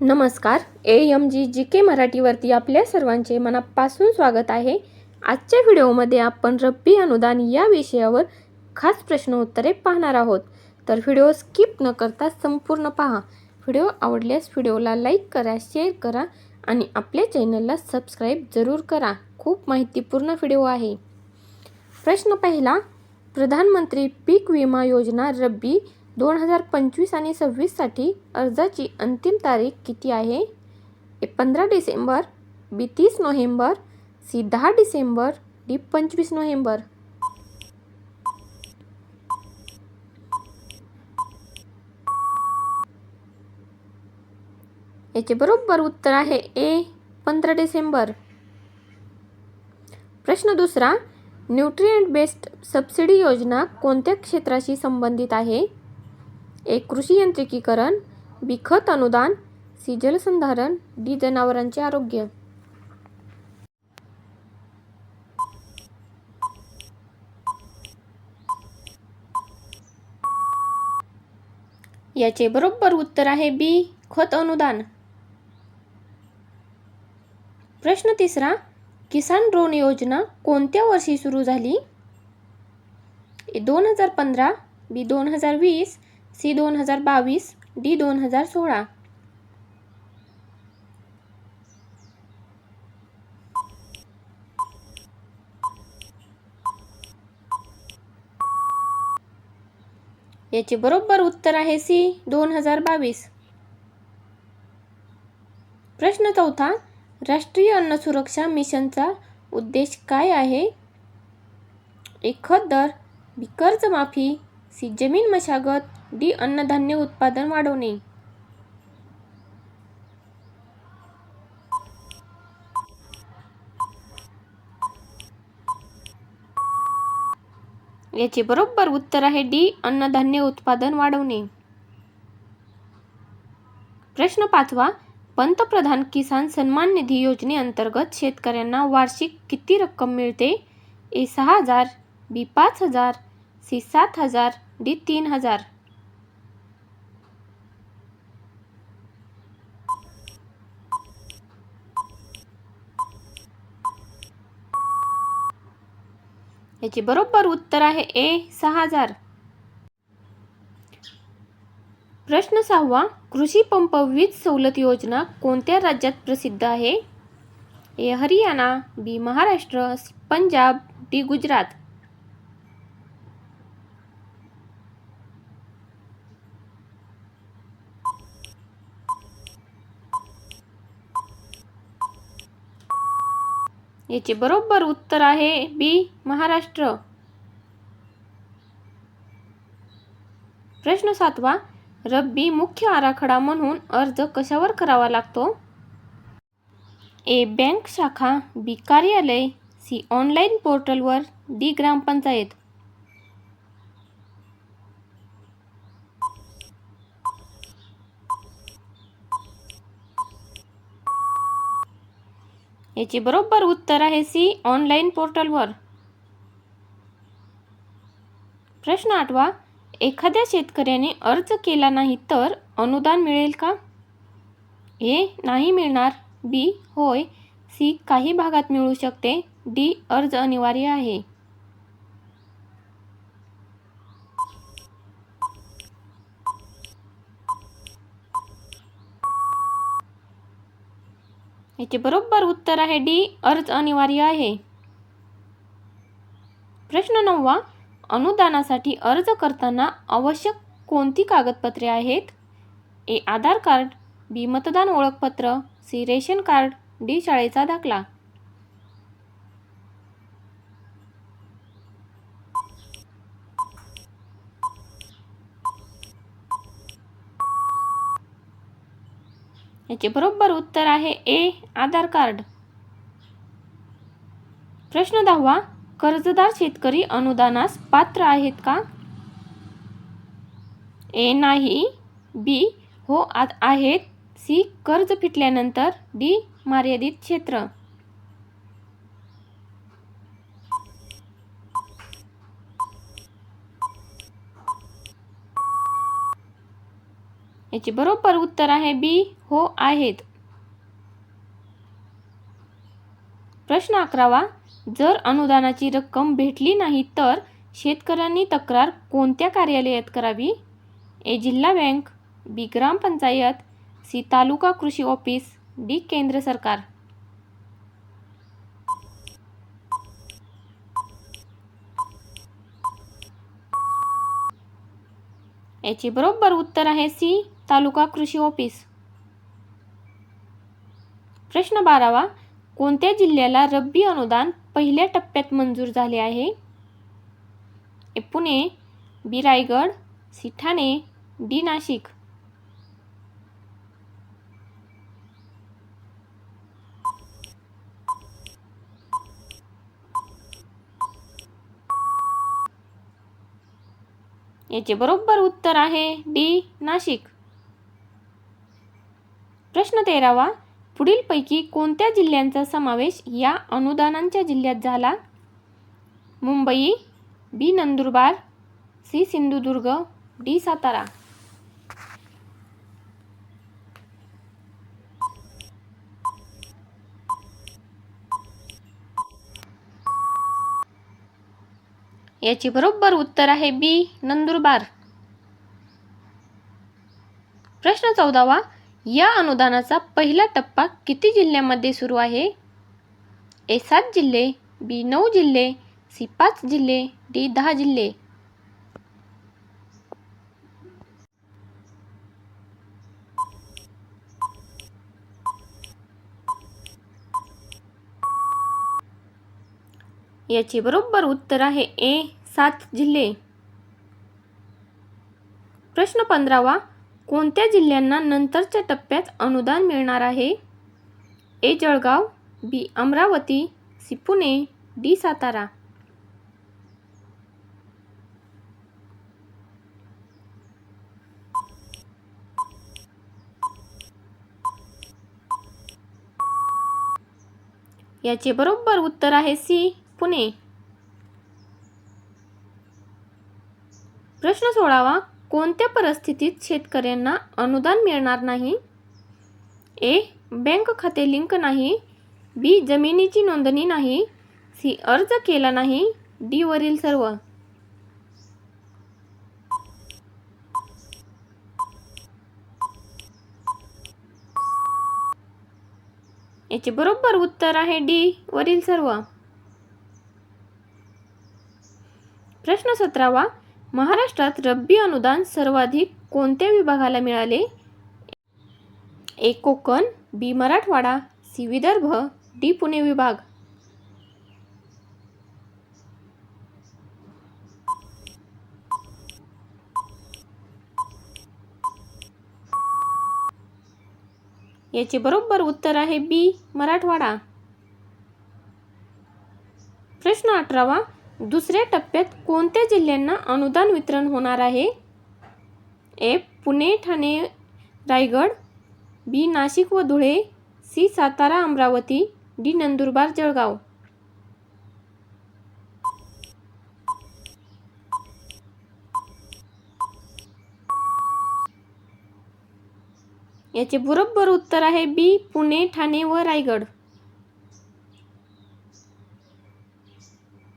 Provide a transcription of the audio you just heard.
नमस्कार. A M G जी के मराठीवरती आपल्या सर्वांचे मनापासून स्वागत आहे. आजच्या व्हिडिओमध्ये आपण रब्बी अनुदान या विषयावर खास प्रश्न उत्तरे पाहणार आहोत. तर व्हिडिओ स्किप न करता संपूर्ण पहा. व्हिडिओ आवडल्यास व्हिडिओला लाईक करा शेअर करा आणि आपल्या चॅनलला सबस्क्राईब जरूर करा. खूप माहितीपूर्ण व्हिडिओ आहे. प्रश्न पहिला प्रधानमंत्री पीक विमा योजना रब्बी दोन हजार पंचवीस आणि सव्वीससाठी अर्जाची अंतिम तारीख किती आहे? ए पंधरा डिसेंबर बी तीस नोव्हेंबर सी दहा डिसेंबर डी पंचवीस नोव्हेंबर. याचे बरोबर उत्तर आहे ए पंधरा डिसेंबर. प्रश्न दुसरा न्यूट्रिएंट बेस्ड सबसिडी योजना कोणत्या क्षेत्राशी संबंधित आहे? एक कृषी यांत्रिकीकरण बी खत अनुदान सी जलसंधारण डी जनावरांचे आरोग्य. याचे बरोबर उत्तर आहे बी खत अनुदान. प्रश्न तिसरा किसान ड्रोन योजना कोणत्या वर्षी सुरू झाली? दोन हजार पंधरा बी दोन हजार वीस सी दोन हजार बावीस डी दोन हजार सोळा. याचे बरोबर उत्तर आहे सी दोन हजार बावीस. प्रश्न चौथा राष्ट्रीय अन्न सुरक्षा मिशनचा उद्देश काय आहे? एक खत दर बी कर्जमाफी सी जमीन मशागत डी अन्नधान्य उत्पादन वाढवणे. याचे बरोबर उत्तर आहे डी अन्नधान्य उत्पादन वाढवणे. प्रश्न पाचवा पंतप्रधान किसान सन्मान निधी योजनेअंतर्गत शेतकऱ्यांना वार्षिक किती रक्कम मिळते? ए सहा हजार बी पाच हजार सी सात हजार डी तीन हजार. याचे बरोबर उत्तर आहे ए सहा हजार. प्रश्न सहावा कृषी पंप वीज सवलत योजना कोणत्या राज्यात प्रसिद्ध आहे? A Haryana B Maharashtra Punjab D Gujarat. याचे बरोबर उत्तर आहे बी महाराष्ट्र. प्रश्न सातवा रब्बी मुख्य आराखडा म्हणून अर्ज कशावर करावा लागतो? ए बँक शाखा बी कार्यालय सी ऑनलाईन पोर्टलवर डी ग्रामपंचायत. याचे बरोबर उत्तर आहे सी ऑनलाईन पोर्टलवर प्रश्न आठवा एखाद्या शेतकऱ्याने अर्ज केला नाही तर अनुदान मिळेल का? ए नाही मिळणार. बी होय. सी काही भागात मिळू शकते. डी अर्ज अनिवार्य आहे. याचे बरोबर उत्तर आहे डी अर्ज अनिवार्य आहे. प्रश्न नववा अनुदानासाठी अर्ज करताना आवश्यक कोणती कागदपत्रे आहेत? ए आधार कार्ड बी मतदान ओळखपत्र सी रेशन कार्ड डी शाळेचा दाखला. याचे बरोबर उत्तर आहे ए आधार कार्ड. प्रश्न दहावा कर्जदार शेतकरी अनुदानास पात्र आहेत का? ए नाही बी हो आत आहेत सी कर्ज फिटल्यानंतर डी मर्यादित क्षेत्र. याचे बरोबर उत्तर आहे बी हो आहेत. प्रश्न अकरावा जर अनुदानाची रक्कम भेटली नाही तर शेतकऱ्यांनी तक्रार कोणत्या कार्यालयात करावी? ए जिल्हा बँक बी ग्रामपंचायत सी तालुका कृषी ऑफिस डी केंद्र सरकार. याचे बरोबर उत्तर आहे सी तालुका कृषी ऑफिस. प्रश्न बारावा कोणत्या जिल्ह्याला रब्बी अनुदान पहिल्या टप्प्यात मंजूर झाले आहे? A Pune B Raigad C Thane D Nashik. याचे बरोबर उत्तर आहे डी नाशिक. प्रश्न तेरावा पुढीलपैकी कोणत्या जिल्ह्यांचा समावेश या अनुदानांच्या जिल्ह्यात झाला? Mumbai B. Nandurbar C. Sindhudurg D. Satara. याचे बरोबर उत्तर आहे बी. नंदुरबार. प्रश्न चौदावा. या अनुदानाचा पहिला टप्पा किती जिल्ह्यामध्ये सुरू आहे? ए सात जिल्हे बी नऊ जिल्हे सी पाच जिल्हे डी दहा जिल्हे. याचे बरोबर उत्तर आहे ए सात जिल्हे. प्रश्न पंधरावा कोणत्या जिल्ह्यांना नंतरच्या टप्प्यात अनुदान मिळणार आहे? A. Jalgaon B. Amravati C. Pune D. Satara. याचे बरोबर उत्तर आहे सी. पुणे. प्रश्न सोळावा. कोणत्या परिस्थितीत शेतकऱ्यांना अनुदान मिळणार नाही? ए. बँक खाते लिंक नाही. बी. जमिनीची नोंदणी नाही. सी. अर्ज केला नाही. डी. वरील सर्व. याचे बरोबर उत्तर आहे डी. वरील सर्व. प्रश्न सतरावा. महाराष्ट्रात रब्बी अनुदान सर्वाधिक कोणत्या विभागाला मिळाले? A. Konkan B. Marathwada C. Vidarbha D. Pune विभाग. याचे बरोबर उत्तर आहे बी. मराठवाडा. प्रश्न अठरावा. दुसऱ्या टप्प्यात कोणत्या जिल्ह्यांना अनुदान वितरण होणार आहे? ए पुणे ठाणे रायगड बी नाशिक व धुळे सी सातारा अमरावती डी नंदुरबार जळगाव. याचे बरोबर उत्तर आहे बी पुणे ठाणे व रायगड.